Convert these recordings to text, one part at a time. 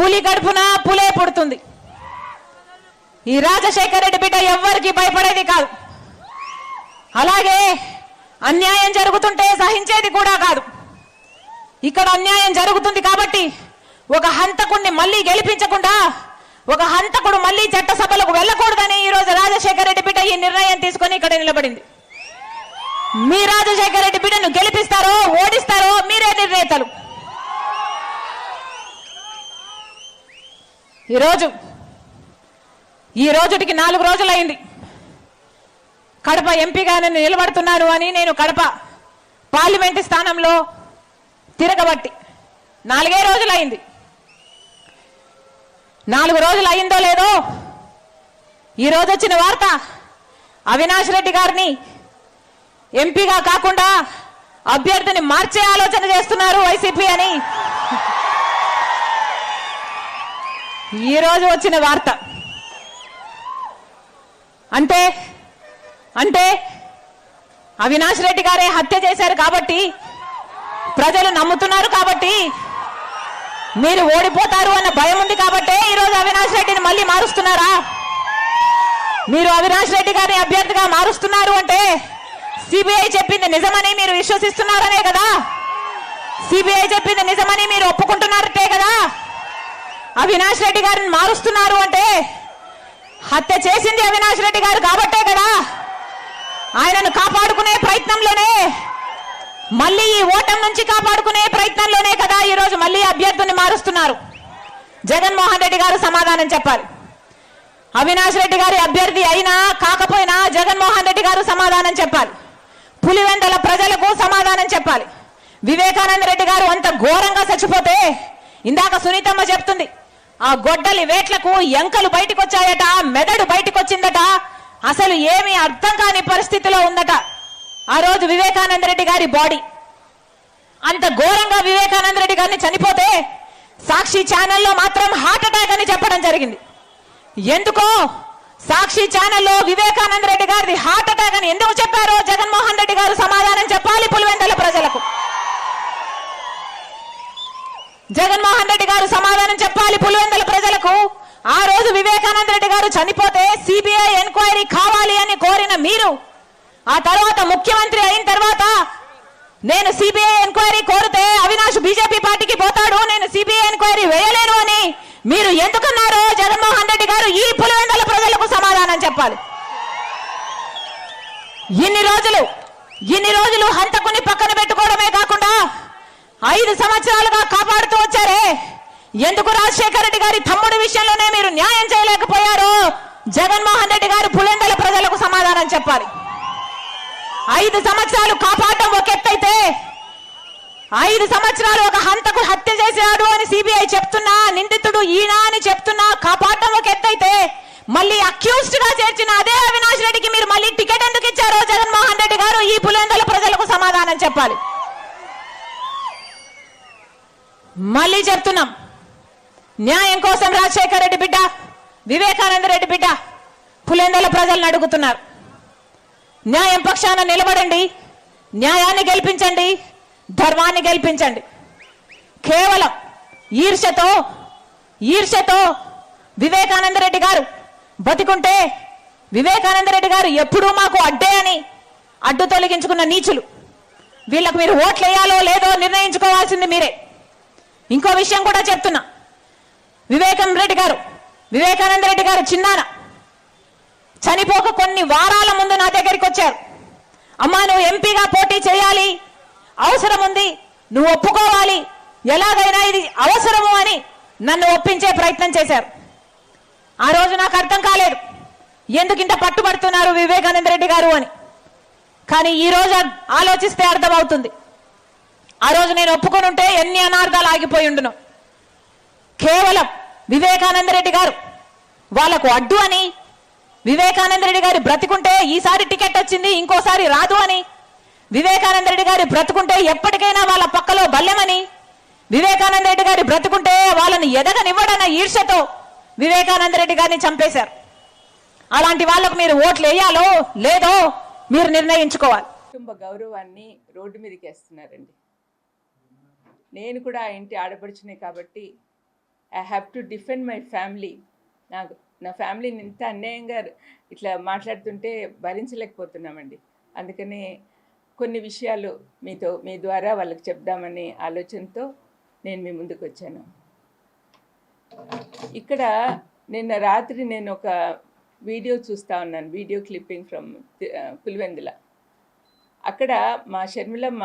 పులి గడుపున పులే పుడుతుంది. ఈ రాజశేఖర రెడ్డి బిడ్డ ఎవ్వరికి భయపడేది కాదు. అలాగే అన్యాయం జరుగుతుంటే సహించేది కూడా కాదు. ఇక్కడ అన్యాయం జరుగుతుంది కాబట్టి ఒక హంతకుడిని మళ్ళీ గెలిపించకుండా ఒక హంతకుడు మళ్ళీ చట్టసభలకు వెళ్ళకూడదని ఈ రోజు రాజశేఖర రెడ్డి బిడ్డ ఈ నిర్ణయం తీసుకొని ఇక్కడ నిలబడింది. మీ రాజశేఖర రెడ్డి బిడ్డను గెలిపిస్తారో ఓడిస్తారో మీరే నిర్ణేతలు. ఈరోజు ఈ రోజుటికి నాలుగు రోజులైంది. కడప ఎంపీగా నేను నిలబడుతున్నాను అని నేను కడప పార్లమెంటు స్థానంలో తిరగబట్టి నాలుగే రోజులైంది. నాలుగు రోజులు అయిందో లేదో ఈ వచ్చిన వార్త అవినాష్ రెడ్డి గారిని ఎంపీగా కాకుండా అభ్యర్థిని మార్చే ఆలోచన చేస్తున్నారు వైసీపీ అని. ఈ రోజు వచ్చిన వార్త. అంటే అంటే అవినాష్ రెడ్డి గారే హత్య చేశారు కాబట్టి ప్రజలు నమ్ముతున్నారు కాబట్టి మీరు ఓడిపోతారు అన్న భయం ఉంది కాబట్టే ఈరోజు అవినాష్ రెడ్డిని మళ్ళీ మారుస్తున్నారా? మీరు అవినాష్ రెడ్డి గారిని అభ్యర్థిగా మారుస్తున్నారు అంటే సిబిఐ చెప్పింది నిజమని మీరు విశ్వసిస్తున్నారనే కదా? సిబిఐ చెప్పింది నిజమని మీరు ఒప్పుకుంటున్నారటే కదా? అవినాష్ రెడ్డి గారిని మారుస్తున్నారు అంటే హత్య చేసింది అవినాష్ రెడ్డి గారు కాబట్టే కదా. ఆయనను కాపాడుకునే ప్రయత్నంలోనే మళ్ళీ ఈ ఓటం నుంచి కాపాడుకునే ప్రయత్నంలోనే కదా ఈరోజు మళ్ళీ అభ్యర్థుని మారుస్తున్నారు. జగన్మోహన్ రెడ్డి గారు సమాధానం చెప్పాలి. అవినాష్ రెడ్డి గారి అభ్యర్థి అయినా కాకపోయినా జగన్మోహన్ రెడ్డి గారు సమాధానం చెప్పాలి. పులివెందల ప్రజలకు సమాధానం చెప్పాలి. వివేకానంద రెడ్డి గారు అంత ఘోరంగా చచ్చిపోతే ఇందాక సునీతమ్మ చెప్తుంది ఆ గొడ్డలి వేట్లకు ఎంకలు బయటకు వచ్చాయట మెదడు బయటకు వచ్చిందట అసలు ఏమీ అర్థం కాని పరిస్థితిలో ఉందట ఆ రోజు వివేకానంద రెడ్డి గారి బాడీ. అంత ఘోరంగా వివేకానంద రెడ్డి గారిని చనిపోతే సాక్షి ఛానల్లో మాత్రం హార్ట్ అటాక్ అని చెప్పడం జరిగింది. ఎందుకో సాక్షి ఛానల్లో వివేకానంద రెడ్డి గారిది హార్ట్ అటాక్ అని ఎందుకు చెప్పారో జగన్మోహన్ రెడ్డి గారు సమాధానం చెప్పాలి పులివెందల ప్రజలకు జగన్మోహన్ రెడ్డి గారు సమాధానం చెప్పాలి పులివెందల ప్రజలకు. ఆ రోజు వివేకానంద రెడ్డి గారు చనిపోతే సిబిఐ ఎంక్వైరీ కావాలి అని కోరిన మీరు. ఆ తర్వాత ముఖ్యమంత్రి అయిన తర్వాత నేను సిబిఐ ఎంక్వైరీ కోరితే అవినాష్ బీజేపీ పార్టీకి పోతాడు నేను సిబిఐ ఎంక్వైరీ వేయలేను అని మీరు ఎందుకన్నారో జగన్మోహన్ రెడ్డి గారు ఈ పులివెందుల ప్రజలకు సమాధానం చెప్పాలి. ఇన్ని రోజులు ఇన్ని రోజులు హంతకుని పక్కన పెట్టుకోవడమే కాకుండా ఐదు సంవత్సరాలుగా కాపాడుతూ వచ్చారే. ఎందుకు రాజశేఖర రెడ్డి గారి తమ్ముడి విషయంలోనే మీరు న్యాయం చేయలేకపోయారు? జగన్మోహన్ రెడ్డి గారు పులివెందల ప్రజలకు సమాధానం చెప్పాలి. ఐదు సంవత్సరాలు కాపాడటం ఒక ఎత్తైతే ఐదు సంవత్సరాలు ఒక హంతకు హత్య చేశాడు అని సిబిఐ చెప్తున్నా నిందితుడు ఈయన అని చెప్తున్నా కాపాడటం ఒక ఎత్తైతే మళ్ళీ అక్యూస్డ్గా చేర్చిన అదే అవినాష్ రెడ్డికి మీరు మళ్ళీ టికెట్ ఎందుకు ఇచ్చారో జగన్మోహన్ రెడ్డి గారు ఈ పులివెందల ప్రజలకు సమాధానం చెప్పాలి. మళ్ళీ చెప్తున్నాం. న్యాయం కోసం రాజశేఖర రెడ్డి బిడ్డ వివేకానంద రెడ్డి బిడ్డ పులేందల ప్రజలను అడుగుతున్నారు. న్యాయం పక్షాన నిలబడండి న్యాయాన్ని గెలిపించండి ధర్మాన్ని గెలిపించండి. కేవలం ఈర్షతో ఈర్షతో వివేకానంద రెడ్డి గారు బతికుంటే వివేకానంద రెడ్డి గారు ఎప్పుడూ మాకు అడ్డే అని అడ్డు తొలగించుకున్న నీచులు. వీళ్ళకు మీరు ఓట్లు వేయాలో లేదో నిర్ణయించుకోవాల్సింది మీరే. ఇంకో విషయం కూడా చెప్తున్నా. వివేకం రెడ్డి గారు వివేకానంద రెడ్డి గారు చిన్నాన చనిపోక కొన్ని వారాల ముందు నా దగ్గరికి వచ్చారు. అమ్మా నువ్వు ఎంపీగా పోటీ చేయాలి. అవసరం ఉంది. నువ్వు ఒప్పుకోవాలి. ఎలాగైనా ఇది అవసరము అని నన్ను ఒప్పించే ప్రయత్నం చేశారు. ఆ రోజు నాకు అర్థం కాలేదు. ఎందుకు ఇంత పట్టుబడుతున్నారు వివేకానంద రెడ్డి గారు అని. కానీ ఈ రోజు ఆలోచిస్తే అర్థమవుతుంది. ఆ రోజు నేను ఒప్పుకొని ఉంటే ఎన్ని అనార్థాలు ఆగిపోయి ఉండును. కేవలం వివేకానంద రెడ్డి గారు వాళ్ళకు అడ్డు అని వివేకానంద రెడ్డి గారి బ్రతికుంటే ఈసారి టికెట్ వచ్చింది ఇంకోసారి రాదు అని వివేకానంద రెడ్డి గారి బ్రతుకుంటే ఎప్పటికైనా వాళ్ళ పక్కలో బల్లెమని వివేకానంద రెడ్డి గారి బ్రతుకుంటే వాళ్ళని ఎదగనివ్వడన్న ఈర్షతో వివేకానంద రెడ్డి గారిని చంపేశారు. అలాంటి వాళ్ళకు మీరు ఓట్లు వేయాలో లేదో మీరు నిర్ణయించుకోవాలి. కుటుంబ గౌరవాన్ని రోడ్డు మీదకి వేస్తున్నారండి. నేను కూడా ఆ ఇంటి ఆడపడుచునే కాబట్టి I have to defend my family నాకు నా ఫ్యామిలీని ఇంత అన్యాయంగా ఇట్లా మాట్లాడుతుంటే భరించలేకపోతున్నామండి. అందుకనే కొన్ని విషయాలు మీతో మీ ద్వారా వాళ్ళకి చెప్దామనే ఆలోచనతో నేను మీ ముందుకు వచ్చాను. ఇక్కడ నిన్న రాత్రి నేను ఒక వీడియో చూస్తా ఉన్నాను. Video clipping from Pulivendula. అక్కడ మా షర్మిలమ్మ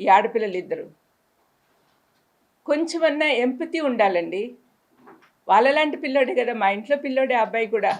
ఈ ఆడపిల్లలు ఇద్దరు కొంచెమన్నా ఎంపతి ఉండాలండి. వాళ్ళలాంటి పిల్లోడే కదా మా ఇంట్లో పిల్లోడే ఆ అబ్బాయి కూడా.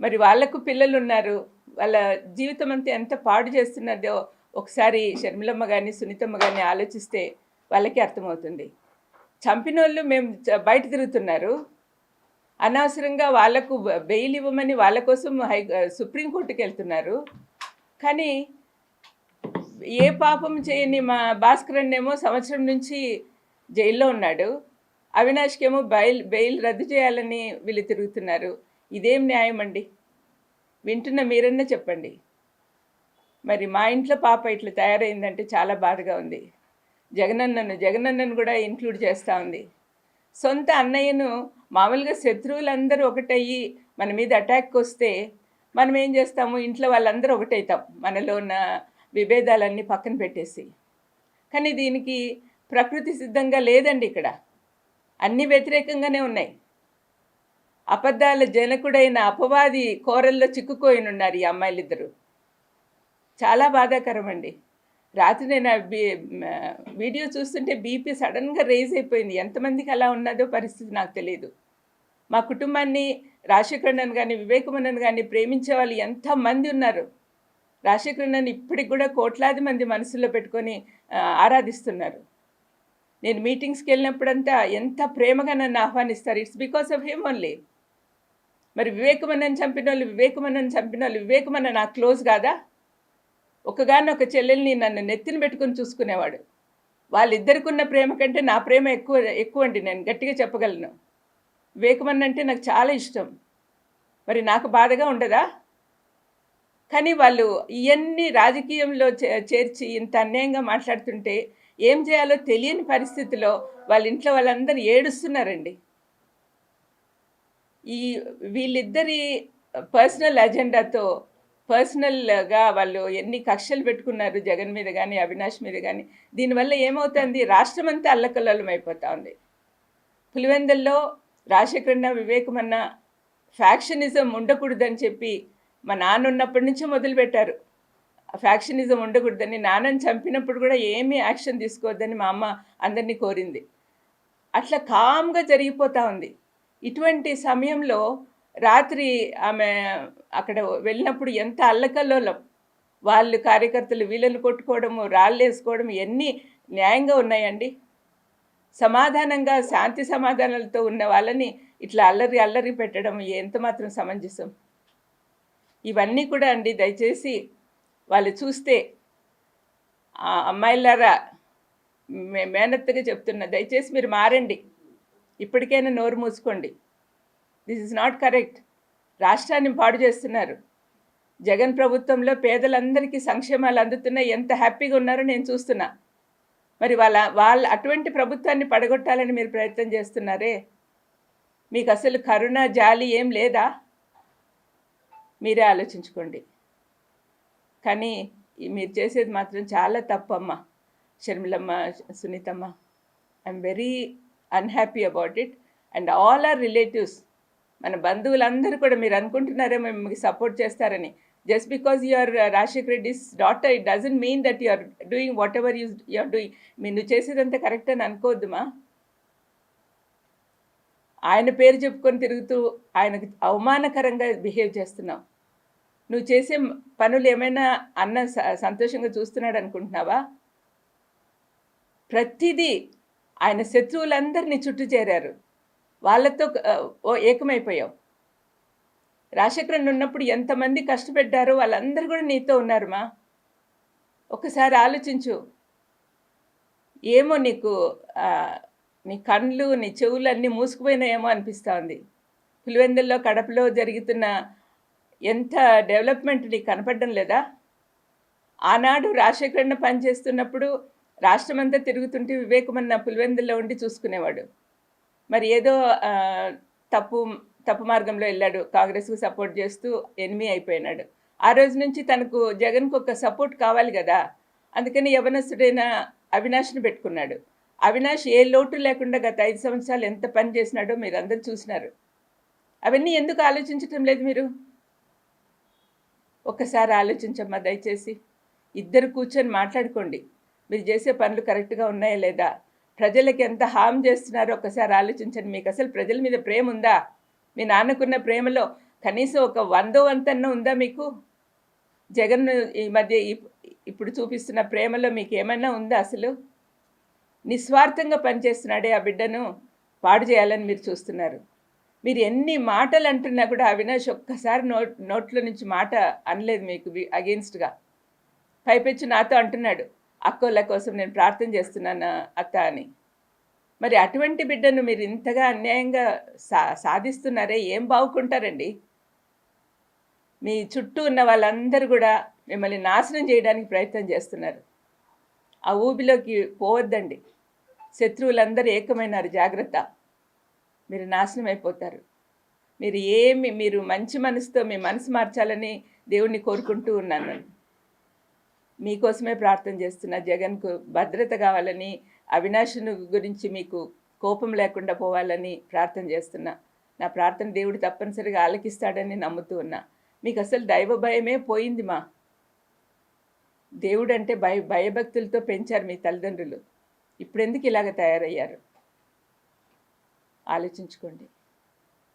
మరి వాళ్ళకు పిల్లలు ఉన్నారు వాళ్ళ జీవితం అంతా ఎంత పాడు చేస్తున్నదో ఒకసారి షర్మిలమ్మ కానీ సునీతమ్మ కానీ ఆలోచిస్తే వాళ్ళకి అర్థమవుతుంది. చంపిన వాళ్ళు మేము బయట తిరుగుతున్నారు. అనవసరంగా వాళ్ళకు బెయిల్ ఇవ్వమని వాళ్ళ కోసం హై సుప్రీంకోర్టుకి వెళ్తున్నారు కానీ ఏ పాపం చేయని మా భాస్కరన్ ఏమో సంవత్సరం నుంచి జైల్లో ఉన్నాడు. అవినాష్కి ఏమో బెయిల్ బెయిల్ రద్దు చేయాలని వీళ్ళు తిరుగుతున్నారు. ఇదేం న్యాయం అండి? వింటున్న మీరన్నా చెప్పండి. మరి మా ఇంట్లో పాప ఇట్లా తయారైందంటే చాలా బాధగా ఉంది. జగనన్నను జగనన్నను కూడా ఇంక్లూడ్ చేస్తూ ఉంది. సొంత అన్నయ్యను మామూలుగా శత్రువులందరూ ఒకటయ్యి మన మీద అటాక్ వస్తే మనం ఏం చేస్తాము? ఇంట్లో వాళ్ళందరూ ఒకటవుతాం మనలో ఉన్న విభేదాలన్నీ పక్కన పెట్టేసి. కానీ దీనికి ప్రకృతి సిద్ధంగా లేదండి ఇక్కడ. అన్ని వ్యతిరేకంగానే ఉన్నాయి. అబద్ధాల జనకుడైన అపవాది కోరల్లో చిక్కుకోయినున్నారు ఈ అమ్మాయిలిద్దరూ. చాలా బాధాకరం అండి రాత్రి నేను వీడియో చూస్తుంటే బీపీ సడన్గా రేజ్ అయిపోయింది. ఎంతమందికి అలా ఉన్నదో పరిస్థితి నాకు తెలియదు మా కుటుంబాన్ని రాజశేఖరన్ కానీ వివేకమన్నన్ కానీ ప్రేమించే వాళ్ళు ఎంతమంది ఉన్నారు? రాజశేఖరన్ ఇప్పటికి కూడా కోట్లాది మంది మనసులో పెట్టుకొని ఆరాధిస్తున్నారు. నేను మీటింగ్స్కి వెళ్ళినప్పుడంతా ఎంత ప్రేమగా నన్ను ఆహ్వానిస్తారు. It's because of him only మరి వివేకమన్నని చంపిన వాళ్ళు వివేకమన్నని చంపిన వాళ్ళు వివేకమన్న నాకు క్లోజ్ కాదా? ఒకగానొక ఒక చెల్లెల్ని నన్ను నెత్తిన పెట్టుకొని చూసుకునేవాడు. వాళ్ళిద్దరికి ఉన్న ప్రేమ కంటే నా ప్రేమ ఎక్కువ ఎక్కువ అండి. నేను గట్టిగా చెప్పగలను. వివేకమన్న అంటే నాకు చాలా ఇష్టం. మరి నాకు బాధగా ఉండదా? కానీ వాళ్ళు ఇవన్నీ రాజకీయంలో చే- చేర్చి ఇంత అన్యాయంగా మాట్లాడుతుంటే ఏం చేయాలో తెలియని పరిస్థితిలో వాళ్ళ ఇంట్లో వాళ్ళందరూ ఏడుస్తున్నారండి. ఈ వీళ్ళిద్దరి పర్సనల్ అజెండాతో పర్సనల్గా వాళ్ళు ఎన్ని కక్షలు పెట్టుకున్నారు జగన్ మీద కానీ అవినాష్ మీద కానీ దీనివల్ల ఏమవుతుంది? రాష్ట్రం అంతా అల్లకల్లోలం అయిపోతూ ఉంది. పులివెందల్లో రాజశేఖరన్న వివేకమన్న ఫ్యాక్షనిజం ఉండకూడదని చెప్పి మా నాన్న ఉన్నప్పటి నుంచే మొదలుపెట్టారు. ఫ్యాక్షనిజం ఉండకూడదని నాన్నని చంపినప్పుడు కూడా ఏమీ యాక్షన్ తీసుకోవద్దని మా అమ్మ అందరినీ కోరింది. అట్లా కామ్గా జరిగిపోతూ ఉంది. ఇటువంటి సమయంలో రాత్రి ఆమె అక్కడ వెళ్ళినప్పుడు ఎంత అల్లకల్లోలం. వాళ్ళు కార్యకర్తలు వీళ్ళని కొట్టుకోవడము రాళ్ళు వేసుకోవడం ఎన్ని న్యాయంగా ఉన్నాయండి? సమాధానంగా శాంతి సమాధానాలతో ఉన్న వాళ్ళని ఇట్లా అల్లరి అల్లరి పెట్టడం ఎంత మాత్రం సమంజసం? ఇవన్నీ కూడా అండి దయచేసి వాళ్ళు చూస్తే ఆ అమ్మాయిలారా మే మేనత్తగా చెప్తున్నా దయచేసి మీరు మారండి. ఇప్పటికైనా నోరు మూసుకోండి. దిస్ ఇస్ నాట్ కరెక్ట్ రాష్ట్రాన్ని పాడు చేస్తున్నారు. జగన్ ప్రభుత్వంలో పేదలందరికీ సంక్షేమాలు అందుతున్నాయి. ఎంత హ్యాపీగా ఉన్నారో నేను చూస్తున్నా. మరి వాళ్ళ వాళ్ళ అటువంటి ప్రభుత్వాన్ని పడగొట్టాలని మీరు ప్రయత్నం చేస్తున్నారే? మీకు అసలు కరుణ జాలి ఏం లేదా? మీరే ఆలోచించుకోండి. కానీ మీరు చేసేది మాత్రం చాలా తప్పమ్మ షర్మిలమ్మ సునీతమ్మ. I'm very unhappy about it and all our relatives మన బంధువులందరూ కూడా మీరు అనుకుంటున్నారేమో మీకు సపోర్ట్ చేస్తారని. Just because your Rajasekhar Reddy's daughter it doesn't mean that you're doing whatever you you're doing మీరు నువ్వు చేసేదంతా కరెక్ట్ అని అనుకోవద్దుమా? ఆయన పేరు చెప్పుకొని తిరుగుతూ ఆయనకు అవమానకరంగా బిహేవ్ చేస్తున్నావు. నువ్వు చేసే పనులు ఏమైనా అన్న స- సంతోషంగా చూస్తున్నాడు అనుకుంటున్నావా? ప్రతిదీ ఆయన శత్రువులందరినీ చుట్టూ చేరారు. వాళ్ళతో ఓ ఏకమైపోయావు. రాజశేఖరన్ ఉన్నప్పుడు ఎంతమంది కష్టపెట్టారో వాళ్ళందరూ కూడా నీతో ఉన్నారు మా ఒకసారి ఆలోచించు. ఏమో నీకు నీ కళ్ళు నీ చెవులన్నీ మూసుకుపోయినాయేమో అనిపిస్తోంది. పులివెందుల్లో కడపలో జరుగుతున్న ఎంత డెవలప్మెంట్ నీకు కనపడడం లేదా? ఆనాడు రాజశేఖరన్న పనిచేస్తున్నప్పుడు రాష్ట్రమంతా తిరుగుతుంటే వివేకమన్న పులివెందుల్లో ఉండి చూసుకునేవాడు. మరి ఏదో తప్పు తప్పు మార్గంలో వెళ్ళాడు. కాంగ్రెస్కు సపోర్ట్ చేస్తూ ఎనిమి అయిపోయినాడు. ఆ రోజు నుంచి తనకు జగన్కు ఒక సపోర్ట్ కావాలి కదా? అందుకని యవనస్తుడైన అవినాష్ని పెట్టుకున్నాడు. అవినాష్ ఏ లోటు లేకుండా గత ఐదు సంవత్సరాలు ఎంత పని చేసినాడో మీరు అందరు చూసినారు. అవన్నీ ఎందుకు ఆలోచించటం లేదు మీరు? ఒక్కసారి ఆలోచించమ్మా దయచేసి. ఇద్దరు కూర్చొని మాట్లాడుకోండి. మీరు చేసే పనులు కరెక్ట్గా ఉన్నాయా లేదా? ప్రజలకి ఎంత హామ్ చేస్తున్నారో ఒక్కసారి ఆలోచించండి. మీకు అసలు ప్రజల మీద ప్రేమ ఉందా? మీ నాన్నకున్న ప్రేమలో కనీసం ఒక వందో వంతన్న ఉందా మీకు? జగన్ ఈ మధ్య ఇప్పుడు చూపిస్తున్న ప్రేమలో మీకు ఏమైనా ఉందా అసలు? నిస్వార్థంగా పనిచేస్తున్నాడే ఆ బిడ్డను పాడు చేయాలని మీరు చూస్తున్నారు. మీరు ఎన్ని మాటలు అంటున్నా కూడా అవినాష్ ఒక్కసారి నోట్ నోట్లో నుంచి మాట అనలేదు మీకు అగెన్స్ట్గా పైపెచ్చు నాతో అంటున్నాడు అక్కోళ్ళ కోసం నేను ప్రార్థన చేస్తున్నాను అత్త అని. మరి అటువంటి బిడ్డను మీరు ఇంతగా అన్యాయంగా సా సాధిస్తున్నారే ఏం బాగుకుంటారండి? మీ చుట్టూ ఉన్న వాళ్ళందరూ కూడా మిమ్మల్ని నాశనం చేయడానికి ప్రయత్నం చేస్తున్నారు. ఆ ఊబిలోకి పోవద్దండి. శత్రువులందరూ ఏకమైనారు జాగ్రత్త. మీరు నాశనం అయిపోతారు మీరు ఏమి మీరు మంచి మనసుతో మీ మనసు మార్చాలని దేవుణ్ణి కోరుకుంటూ ఉన్నాను మీకోసమే ప్రార్థన చేస్తున్నా జగన్కు భద్రత కావాలని అవినాశుని గురించి మీకు కోపం లేకుండా పోవాలని ప్రార్థన చేస్తున్నా. నా ప్రార్థన దేవుడు తప్పనిసరిగా ఆలకిస్తాడని నమ్ముతూ ఉన్నా. మీకు అసలు దైవ భయమే పోయింది మా. దేవుడు అంటే భయ భయభక్తులతో పెంచారు మీ తల్లిదండ్రులు. ఇప్పుడెందుకు ఇలాగ తయారయ్యారు? ఆలోచించుకోండి.